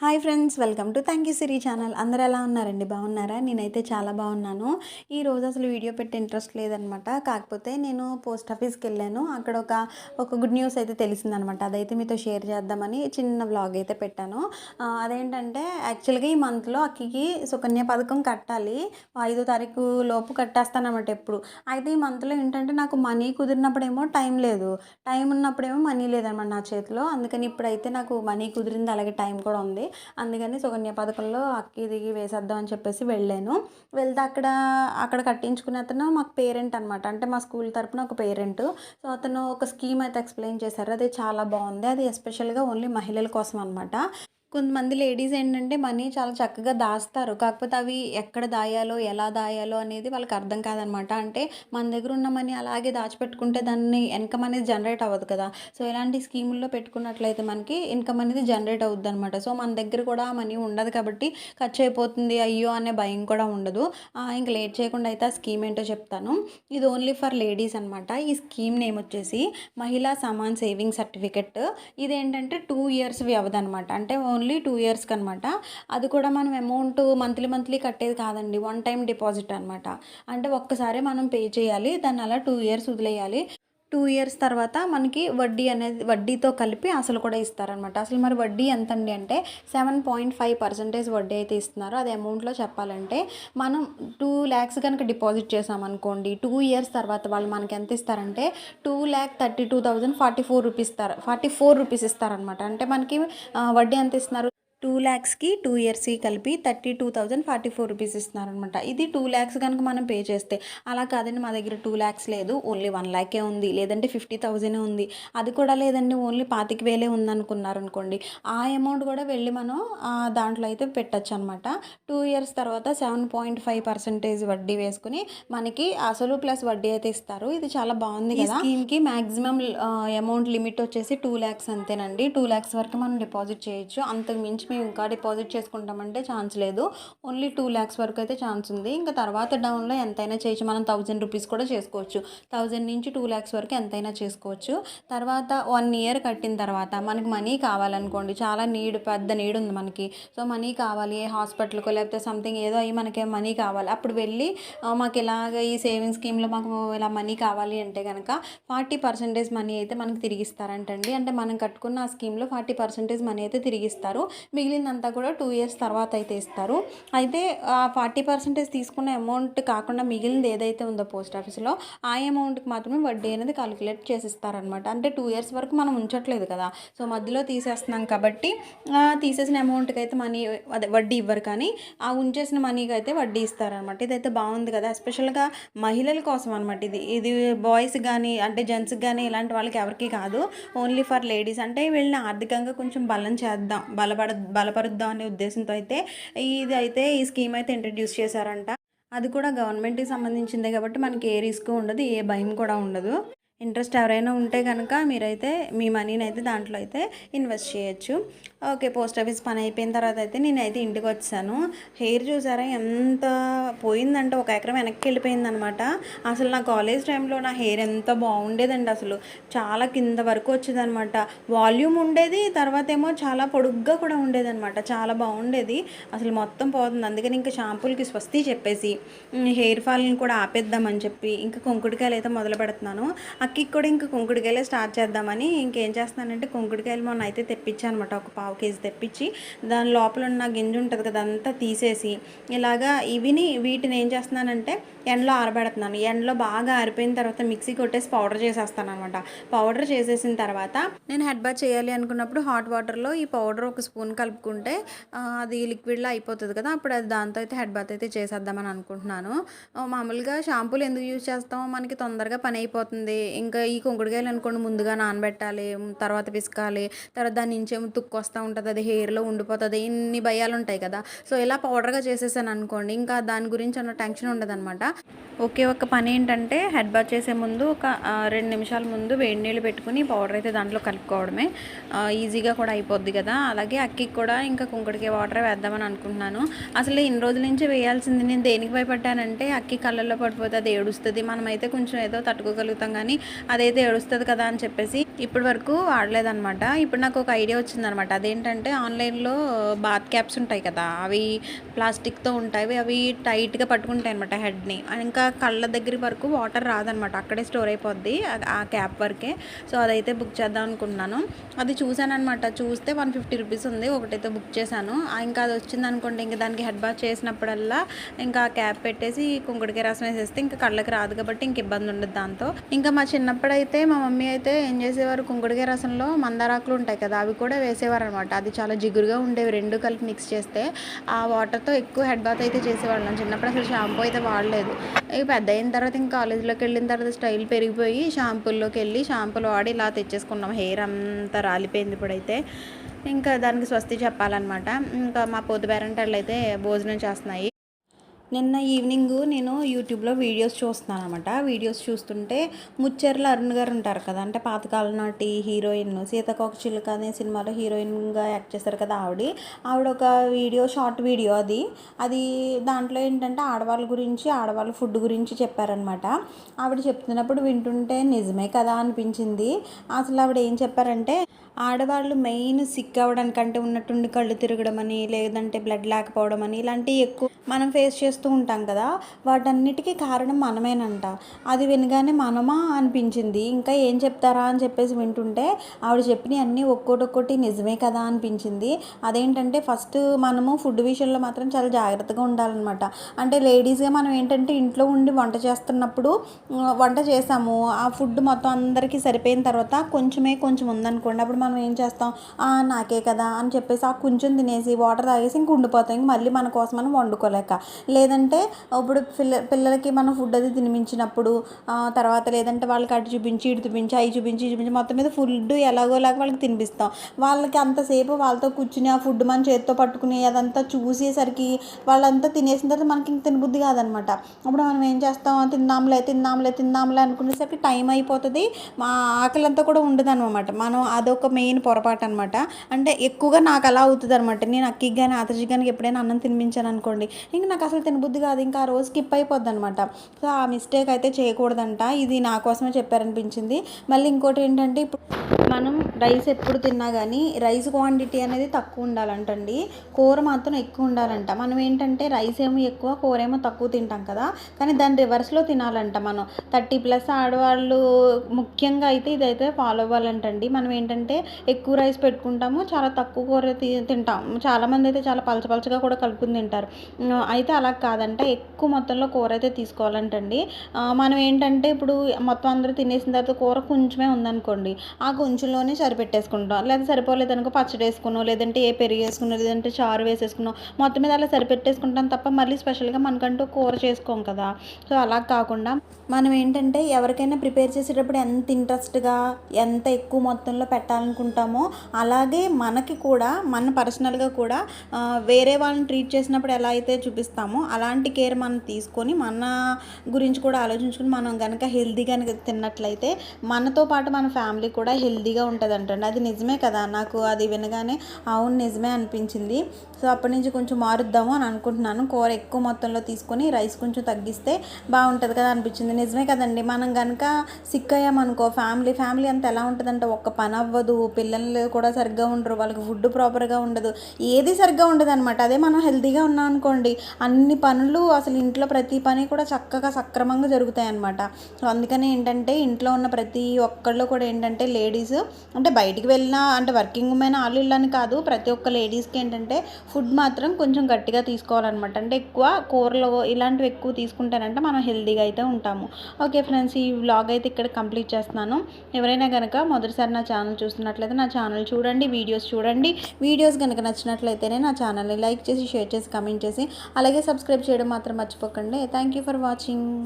Hi friends welcome to thank you Siri channel. అందరు ఎలా ఉన్నారండి? బాగున్నారా? నేనైతే చాలా బాగున్నాను. ఈ రోజు అసలు వీడియో పెట్టే ఇంట్రెస్ట్ లేదనమాట. కాకపోతే నేను పోస్ట్ ఆఫీస్కి వెళ్ళాను. అక్కడ ఒక ఒక గుడ్ న్యూస్ అయితే తెలిసిందనమాట. అదైతే మీతో షేర్ చేద్దామని చిన్న వ్లాగ్ అయితే పెట్టాను. అదేంటంటే యాక్చువల్గా ఈ మంత్లో అక్కికి సుకన్య పథకం కట్టాలి. ఐదో తారీఖు లోపు కట్టేస్తానమాట ఎప్పుడు. అయితే ఈ మంత్లో ఏంటంటే నాకు మనీ కుదిరినప్పుడేమో టైం లేదు. టైం ఉన్నప్పుడేమో మనీ లేదనమాట నా చేతిలో. అందుకని ఇప్పుడైతే నాకు మనీ కుదిరింది అలాగే టైం కూడా ఉంది. అందుకని సుకన్య పథకంలో అక్కి దిగి వేసేద్దాం అని చెప్పేసి వెళ్ళాను. వెళ్తే అక్కడ అక్కడ కట్టించుకునే అతను మాకు పేరెంట్ అనమాట అంటే మా స్కూల్ తరపున ఒక పేరెంట్. సో అతను ఒక స్కీమ్ అయితే ఎక్స్ప్లెయిన్ చేశారు. అది చాలా బాగుంది. అది ఎస్పెషల్గా ఓన్లీ మహిళల కోసం అనమాట కొంతమంది లేడీస్ ఏంటంటే మనీ చాలా చక్కగా దాస్తారు. కాకపోతే అవి ఎక్కడ దాయాలో ఎలా దాయాలో అనేది వాళ్ళకి అర్థం కాదనమాట. అంటే మన దగ్గర ఉన్న మనీ అలాగే దాచిపెట్టుకుంటే దాన్ని ఇన్కమ్ అనేది జనరేట్ అవ్వదు కదా. సో ఇలాంటి స్కీముల్లో పెట్టుకున్నట్లయితే మనకి ఇన్కమ్ అనేది జనరేట్ అవుద్ది అనమాట సో మన దగ్గర కూడా మనీ ఉండదు కాబట్టి ఖర్చు అయిపోతుంది అయ్యో అనే భయం కూడా ఉండదు. ఇంక లేట్ చేయకుండా అయితే ఆ స్కీమ్ ఏంటో చెప్తాను. ఇది ఓన్లీ ఫర్ లేడీస్ అనమాట. ఈ స్కీమ్ నేమ్ వచ్చేసి మహిళా సమాన్ సేవింగ్ సర్టిఫికెట్. ఇదేంటంటే టూ ఇయర్స్ వ్యవధి అనమాట. అంటే ఓన్లీ టూ ఇయర్స్కి అనమాట అది కూడా మనం అమౌంట్ మంత్లీ మంత్లీ కట్టేది కాదండి. వన్ టైం డిపాజిట్ అనమాట అంటే ఒక్కసారి మనం పే చేయాలి. దాన్ని అలా టూ ఇయర్స్ వదిలేయాలి. టూ ఇయర్స్ తర్వాత మనకి వడ్డీ అనేది వడ్డీతో కలిపి అసలు కూడా ఇస్తారనమాట అసలు మరి వడ్డీ ఎంత అండి అంటే సెవెన్ పాయింట్ ఫైవ్ పర్సెంటేజ్ వడ్డీ అయితే ఇస్తున్నారు. అది అమౌంట్లో చెప్పాలంటే మనం టూ ల్యాక్స్ కనుక డిపాజిట్ చేసామనుకోండి టూ ఇయర్స్ తర్వాత వాళ్ళు మనకి ఎంత ఇస్తారంటే two lakh thirty two thousand forty four rupees ఇస్తారు ఫార్టీ ఫోర్ రూపీస్ ఇస్తారనమాట అంటే మనకి వడ్డీ ఎంత ఇస్తున్నారు? ల్యాక్స్కి టూ ఇయర్స్కి కలిపి thirty two thousand forty four rupees ఇస్తున్నారనమాట ఇది టూ ల్యాక్స్ కనుక మనం పే చేస్తే అలా కాదండి మా దగ్గర టూ ల్యాక్స్ లేదు ఓన్లీ వన్ ల్యాకే ఉంది లేదంటే ఫిఫ్టీ థౌజండ్ ఉంది. అది కూడా లేదండి ఓన్లీ పాతిక వేలే ఉందనుకున్నారు అనుకోండి ఆ అమౌంట్ కూడా వెళ్ళి మనం దాంట్లో అయితే పెట్టచ్చు అనమాట టూ ఇయర్స్ తర్వాత సెవెన్ పాయింట్ ఫైవ్ పర్సెంటేజ్ వడ్డీ వేసుకుని మనకి అసలు ప్లస్ వడ్డీ అయితే ఇస్తారు. ఇది చాలా బాగుంది కదా. స్కీమ్కి మ్యాక్సిమం అమౌంట్ లిమిట్ వచ్చేసి టూ ల్యాక్స్ అంతేనండి. టూ ల్యాక్స్ వరకు మనం డిపాజిట్ చేయొచ్చు. అంతకు మించి మేము ఇంకా డిపాజిట్ చేసుకుంటామంటే ఛాన్స్ లేదు. ఓన్లీ టూ ల్యాక్స్ వరకు అయితే ఛాన్స్ ఉంది. ఇంకా తర్వాత డౌన్లో ఎంతైనా చేయొచ్చు మనం థౌజండ్ రూపీస్ కూడా చేసుకోవచ్చు. థౌజండ్ నుంచి టూ ల్యాక్స్ వరకు ఎంతైనా చేసుకోవచ్చు. తర్వాత వన్ ఇయర్ కట్టిన తర్వాత మనకి మనీ కావాలనుకోండి. చాలా నీడ్ పెద్ద నీడ్ ఉంది మనకి. సో మనీ కావాలి హాస్పిటల్కో లేకపోతే సంథింగ్ ఏదో అయ్యి మనకి మనీ కావాలి. అప్పుడు వెళ్ళి మాకు ఇలాగ ఈ సేవింగ్ స్కీమ్లో మాకు ఇలా మనీ కావాలి అంటే కనుక ఫార్టీ పర్సెంటేజ్ మనీ అయితే మనకి తిరిగిస్తారంటండి. అంటే మనం కట్టుకున్న ఆ స్కీమ్లో ఫార్టీ పర్సెంటేజ్ మనీ అయితే తిరిగిస్తారు. మిగిలిన మిగిలిందంతా కూడా టూ ఇయర్స్ తర్వాత అయితే ఇస్తారు. అయితే ఆ ఫార్టీ పర్సెంటేజ్ తీసుకున్న అమౌంట్ కాకుండా మిగిలింది ఏదైతే ఉందో పోస్ట్ ఆఫీస్లో ఆ అమౌంట్కి మాత్రమే వడ్డీ అనేది కాలిక్యులేట్ చేసిస్తారనమాట అంటే టూ ఇయర్స్ వరకు మనం ఉంచట్లేదు కదా. సో మధ్యలో తీసేస్తున్నాం కాబట్టి తీసేసిన అమౌంట్కి అయితే మనీ అదే వడ్డీ ఇవ్వరు కానీ ఆ ఉంచేసిన మనీకి అయితే వడ్డీ ఇస్తారనమాట ఇదైతే బాగుంది కదా. ఎస్పెషల్గా మహిళల కోసం అనమాట ఇది. ఇది బాయ్స్ కానీ అంటే జెంట్స్కి కానీ ఇలాంటి వాళ్ళకి ఎవరికి కాదు. ఓన్లీ ఫర్ లేడీస్ అంటే వీళ్ళని ఆర్థికంగా కొంచెం బలం చేద్దాం. బలపడ బలపరుద్దాం అనే ఉద్దేశంతో అయితే ఇది అయితే ఈ స్కీమ్ అయితే ఇంట్రడ్యూస్ చేశారంట. అది కూడా గవర్నమెంట్కి సంబంధించిందే కాబట్టి మనకి ఏ రిస్క్ ఉండదు ఏ భయం కూడా ఉండదు. ఇంట్రెస్ట్ ఎవరైనా ఉంటే కనుక మీరైతే మీ మనీని అయితే దాంట్లో అయితే ఇన్వెస్ట్ చేయొచ్చు. ఓకే పోస్ట్ ఆఫీస్ పని అయిపోయిన తర్వాత అయితే నేనైతే ఇంటికి వచ్చాను. హెయిర్ చూసారా ఎంత పోయిందంటే ఒక ఎకరం వెనక్కి వెళ్ళిపోయిందనమాట. అసలు నా కాలేజ్ టైంలో నా హెయిర్ ఎంత బాగుండేదండి అసలు. చాలా కింద వరకు వచ్చేదనమాట. వాల్యూమ్ ఉండేది తర్వాత ఏమో చాలా పొడుగ్గా కూడా ఉండేదనమాట. చాలా బాగుండేది. అసలు మొత్తం పోతుంది. అందుకని ఇంకా షాంపూలకి స్వస్తి చెప్పేసి హెయిర్ ఫాల్ని కూడా ఆపేద్దామని చెప్పి ఇంకా కుంకుడికాయలు అయితే మొదలు పెడుతున్నాను. అక్కకి కూడా ఇంకా కుంకుడుకాయలే స్టార్ట్ చేద్దామని ఇంకేం చేస్తున్నానంటే కుంకుడుకాయలు మొన్న అయితే తెప్పించాను అనమాట ఒక పావు కేజీ తెప్పించి దాని లోపల ఉన్న గింజ ఉంటుంది కదా అంతా తీసేసి ఇలాగా ఇవిని వీటిని ఏం చేస్తున్నానంటే ఎండలో ఆరబెడుతున్నాను. ఎండలో బాగా ఆరిపోయిన తర్వాత మిక్సీ కొట్టేసి పౌడర్ చేసేస్తాను అనమాట పౌడర్ చేసేసిన తర్వాత నేను హెడ్ బాత్ చేయాలి అనుకున్నప్పుడు హాట్ వాటర్లో ఈ పౌడర్ ఒక స్పూన్ కలుపుకుంటే అది లిక్విడ్లో అయిపోతుంది కదా అప్పుడు అది దాంతో అయితే హెడ్ బాత్ అయితే చేసేద్దామని అనుకుంటున్నాను. మామూలుగా షాంపూలు ఎందుకు యూజ్ చేస్తామో మనకి తొందరగా పని అయిపోతుంది. ఇంకా ఈ కుంకుడుకాయలు అనుకోండి ముందుగా నానబెట్టాలి తర్వాత పిసకాలి తర్వాత దాని నుంచి ఏమో తుక్కు వస్తూ ఉంటుంది అది హెయిర్లో ఉండిపోతుంది ఇన్ని భయాలు ఉంటాయి కదా. సో ఇలా పౌడర్గా చేసేసాను అనుకోండి ఇంకా దాని గురించి అన్న టెన్షన్ ఉండదన్నమాట. ఓకే ఒక్క పని ఏంటంటే హెడ్ బాత్ చేసే ముందు ఒక రెండు నిమిషాల ముందు వేడి నీళ్ళు పెట్టుకుని పౌడర్ అయితే దాంట్లో కలుపుకోవడమే. ఈజీగా కూడా అయిపోద్ది కదా. అలాగే అక్కికి కూడా ఇంకా కుంకుడికాయ వాటర్ వేద్దామని అనుకుంటున్నాను. అసలు ఇన్ని రోజుల నుంచి వేయాల్సింది నేను దేనికి భయపడ్డానంటే అక్కి కళ్ళల్లో పడిపోతే అది ఏడుస్తుంది. మనమైతే కొంచెం ఏదో తట్టుకోగలుగుతాం కానీ అదైతే ఏడుస్తుంది కదా అని చెప్పేసి ఇప్పటి వరకు వాడలేదనమాట ఇప్పుడు నాకు ఒక ఐడియా వచ్చిందనమాట అదేంటంటే ఆన్లైన్లో బాత్ క్యాప్స్ ఉంటాయి కదా అవి ప్లాస్టిక్తో ఉంటాయి అవి టైట్గా పట్టుకుంటాయి అనమాట హెడ్ని ఇంకా కళ్ళ దగ్గర వరకు వాటర్ రాదనమాట అక్కడే స్టోర్ అయిపోద్ది ఆ- ఆ క్యాప్ వరకే. సో అదైతే బుక్ చేద్దాం అనుకుంటున్నాను అది చూశానమాట అనమాట చూస్తే వన్ ఫిఫ్టీ రూపీస్ ఉంది. ఒకటైతే బుక్ చేశాను. ఇంకా అది వచ్చింది అనుకోండి ఇంకా దానికి హెడ్ బాత్ చేసినప్పుడల్లా ఇంకా ఆ క్యాప్ పెట్టేసి కుంకుడికాయ రసం వేసేస్తే ఇంకా కళ్ళకి రాదు కాబట్టి ఇంక ఇబ్బంది ఉండదు దాంతో. ఇంకా మా చిన్నప్పుడైతే మా మమ్మీ అయితే ఏం చేసేవారు? కుంకుడుకాయ రసంలో మందారాకులు ఉంటాయి కదా అవి కూడా వేసేవారు అనమాట అది చాలా జిగురుగా ఉండేవి రెండు కలిపి మిక్స్ చేస్తే ఆ వాటర్తో ఎక్కువ హెడ్ బాత్ అయితే చేసేవాళ్ళం. చిన్నప్పుడు అసలు షాంపూ అయితే వాడలేదు. ఇక పెద్ద అయిన తర్వాత ఇంకా కాలేజీలోకి వెళ్ళిన తర్వాత స్టైల్ పెరిగిపోయి షాంపూల్లోకి వెళ్ళి షాంపూలు వాడి ఇలా తెచ్చేసుకున్నాం. హెయిర్ అంతా రాలిపోయింది ఇప్పుడైతే. ఇంకా దానికి స్వస్తి చెప్పాలన్నమాట. ఇంకా మా పొద్దు పేరెంటర్లు అయితే భోజనం చేస్తున్నాయి. నిన్న ఈవినింగ్ నేను యూట్యూబ్లో వీడియోస్ చూస్తున్నాను అనమాట వీడియోస్ చూస్తుంటే ముచ్చెర్ల అరుణ్ గారు ఉంటారు కదా అంటే పాతకాలం నాటి హీరోయిన్ సీతకోక చిలుక అనే సినిమాలో హీరోయిన్గా యాక్ట్ చేస్తారు కదా ఆవిడ. ఆవిడ ఒక వీడియో షార్ట్ వీడియో అది. అది దాంట్లో ఏంటంటే ఆడవాళ్ళ గురించి ఆడవాళ్ళ ఫుడ్ గురించి చెప్పారనమాట ఆవిడ చెప్తున్నప్పుడు వింటుంటే నిజమే కదా అనిపించింది. అసలు ఆవిడ ఏం చెప్పారంటే ఆడవాళ్ళు మెయిన్ సిక్ అవ్వడానికంటే ఉన్నట్టుండి కళ్ళు తిరగడం అని లేదంటే బ్లడ్ లేకపోవడం అని ఇలాంటివి ఎక్కువ మనం ఫేస్ చేస్తూ ఉంటాం కదా వాటన్నిటికీ కారణం మనమేనంట. అది వినగానే మనమా అనిపించింది. ఇంకా ఏం చెప్తారా అని చెప్పేసి వింటుంటే ఆవిడ చెప్పినవి అన్నీ ఒక్కోటి నిజమే కదా అనిపించింది. అదేంటంటే ఫస్ట్ మనము ఫుడ్ విషయంలో మాత్రం చాలా జాగ్రత్తగా ఉండాలన్నమాట. అంటే లేడీస్గా మనం ఏంటంటే ఇంట్లో ఉండి వంట చేస్తున్నప్పుడు వంట చేసాము ఆ ఫుడ్ మొత్తం అందరికీ సరిపోయిన తర్వాత కొంచెమే కొంచెం ఉందనుకోండి అప్పుడు మనం ఏం చేస్తాం "ఆ, నాకే కదా అని చెప్పేసి ఆ కొంచెం తినేసి వాటర్ తాగేసి ఇంక ఉండిపోతాం. ఇంక మళ్ళీ మన కోసం మనం వండుకోలేక. లేదంటే ఇప్పుడు పిల్ల పిల్లలకి మనం ఫుడ్ అది తినిపించినప్పుడు తర్వాత లేదంటే వాళ్ళకి అటు చూపించి ఇటు చూపించి అవి చూపించి చూపించి మొత్తం మీద ఫుడ్ ఎలాగోలాగా వాళ్ళకి తినిపిస్తాం. వాళ్ళకి అంతసేపు వాళ్ళతో కూర్చుని ఆ ఫుడ్ మన చేతితో పట్టుకుని అదంతా చూసేసరికి వాళ్ళంతా తినేసిన తర్వాత మనకి ఇంక తినబుద్ధి కాదనమాట. అప్పుడు మనం ఏం చేస్తాం? తిందాంలే తిందాంలే తిందాంలే అనుకునేసరికి టైం అయిపోతుంది. మా ఆకలి అంతా కూడా ఉండదు అనమాట మనం అదొక మెయిన్ పొరపాటు అనమాట అంటే ఎక్కువగా నాకు అలా అవుతుంది అనమాట నేను అక్కి కానీ ఆతర్జీ కానీ ఎప్పుడైనా అన్నం తినిపించాను అనుకోండి ఇంక నాకు అసలు తినబుద్ధి కాదు. ఇంకా ఆ రోజు స్కిప్ అయిపోద్ది అనమాట సో ఆ మిస్టేక్ అయితే చేయకూడదంట. ఇది నా కోసమే చెప్పారనిపించింది. మళ్ళీ ఇంకోటి ఏంటంటే ఇప్పుడు మనం రైస్ ఎప్పుడు తిన్నా కానీ రైస్ క్వాంటిటీ అనేది తక్కువ ఉండాలంటండి. కూర మాత్రం ఎక్కువ ఉండాలంట. మనం ఏంటంటే రైస్ ఏమో ఎక్కువ కూర ఏమో తక్కువ తింటాం కదా. కానీ దాని రివర్స్లో తినాలంట మనం. థర్టీ ప్లస్ ఆడవాళ్ళు ముఖ్యంగా అయితే ఇదైతే ఫాలో అవ్వాలంటండి. మనం ఏంటంటే ఎక్కువ రైస్ పెట్టుకుంటాము చాలా తక్కువ కూర తింటాం. చాలామంది అయితే చాలా పలచపలచగా కూడా కలుపుకుని తింటారు. అయితే అలా కాదంట. ఎక్కువ మొత్తంలో కూర అయితే తీసుకోవాలంటండి. మనం ఏంటంటే ఇప్పుడు మొత్తం అందరూ తినేసిన తర్వాత కూర కొంచెమే ఉందనుకోండి ఆ కొంచెంలోనే సరిపెట్టేసుకుంటాం. లేదా సరిపోలేదు అనుకో పచ్చడి వేసుకున్నాం లేదంటే ఏ పెరుగు వేసుకున్నాం లేదంటే చారు వేసేసుకున్నాం మొత్తం మీద అలా సరిపెట్టేసుకుంటాం తప్ప మళ్ళీ స్పెషల్గా మనకంటూ కూర చేసుకోం కదా. సో అలా కాకుండా మనం ఏంటంటే ఎవరికైనా ప్రిపేర్ చేసేటప్పుడు ఎంత ఇంట్రెస్ట్గా ఎంత ఎక్కువ మొత్తంలో పెట్టాలనుకుంటామో అలాగే మనకి కూడా మన పర్సనల్గా కూడా వేరే వాళ్ళని ట్రీట్ చేసినప్పుడు ఎలా అయితే చూపిస్తామో అలాంటి కేర్ మనం తీసుకొని మన గురించి కూడా ఆలోచించుకుని మనం కనుక హెల్తీగా తిన్నట్లయితే మనతో పాటు మన ఫ్యామిలీ కూడా హెల్దీగా ఉంటుంది అంటండి అది నిజమే కదా. నాకు అది వినగానే అవును నిజమే అనిపించింది. సో అప్పటి నుంచి కొంచెం మారుద్దాము అని అనుకుంటున్నాను. కూర ఎక్కువ మొత్తంలో తీసుకొని రైస్ కొంచెం తగ్గిస్తే బాగుంటుంది కదా అనిపించింది. నిజమే కదండి. మనం కనుక సిక్ అయ్యామనుకో ఫ్యామిలీ ఫ్యామిలీ అంతా ఎలా ఉంటుందంటే? ఒక్క పని అవ్వదు. పిల్లలు కూడా సరిగ్గా ఉండరు. వాళ్ళకి ఫుడ్ ప్రాపర్గా ఉండదు. ఏది సరిగ్గా ఉండదు అనమాట అదే మనం హెల్తీగా ఉన్నాం అనుకోండి అన్ని పనులు అసలు ఇంట్లో ప్రతి పని కూడా చక్కగా సక్రమంగా జరుగుతాయి అనమాట సో అందుకనే ఏంటంటే ఇంట్లో ఉన్న ప్రతి ఒక్కళ్ళు కూడా ఏంటంటే లేడీస్ అంటే బయటికి వెళ్ళినా అంటే వర్కింగ్ ఉమెన్ వాళ్ళు ఇళ్ళని కాదు ప్రతి ఒక్క లేడీస్కి ఏంటంటే ఫుడ్ మాత్రం కొంచెం గట్టిగా తీసుకోవాలన్నమాట. అంటే ఎక్కువ కూరలు ఇలాంటివి ఎక్కువ తీసుకుంటానంటే మనం హెల్తీగా అయితే ఉంటాము. ఓకే ఫ్రెండ్స్ ఈ వ్లాగ్ అయితే ఇక్కడ కంప్లీట్ చేస్తున్నాను. ఎవరైనా కనుక మొదటిసారి నా ఛానల్ చూస్తున్నట్లయితే నా ఛానల్ చూడండి వీడియోస్ చూడండి. వీడియోస్ కనుక నచ్చినట్లయితేనే నా ఛానల్ని లైక్ చేసి షేర్ చేసి కమెంట్ చేసి అలాగే సబ్స్క్రైబ్ చేయడం మాత్రం మర్చిపోకండి. Thank you for watching.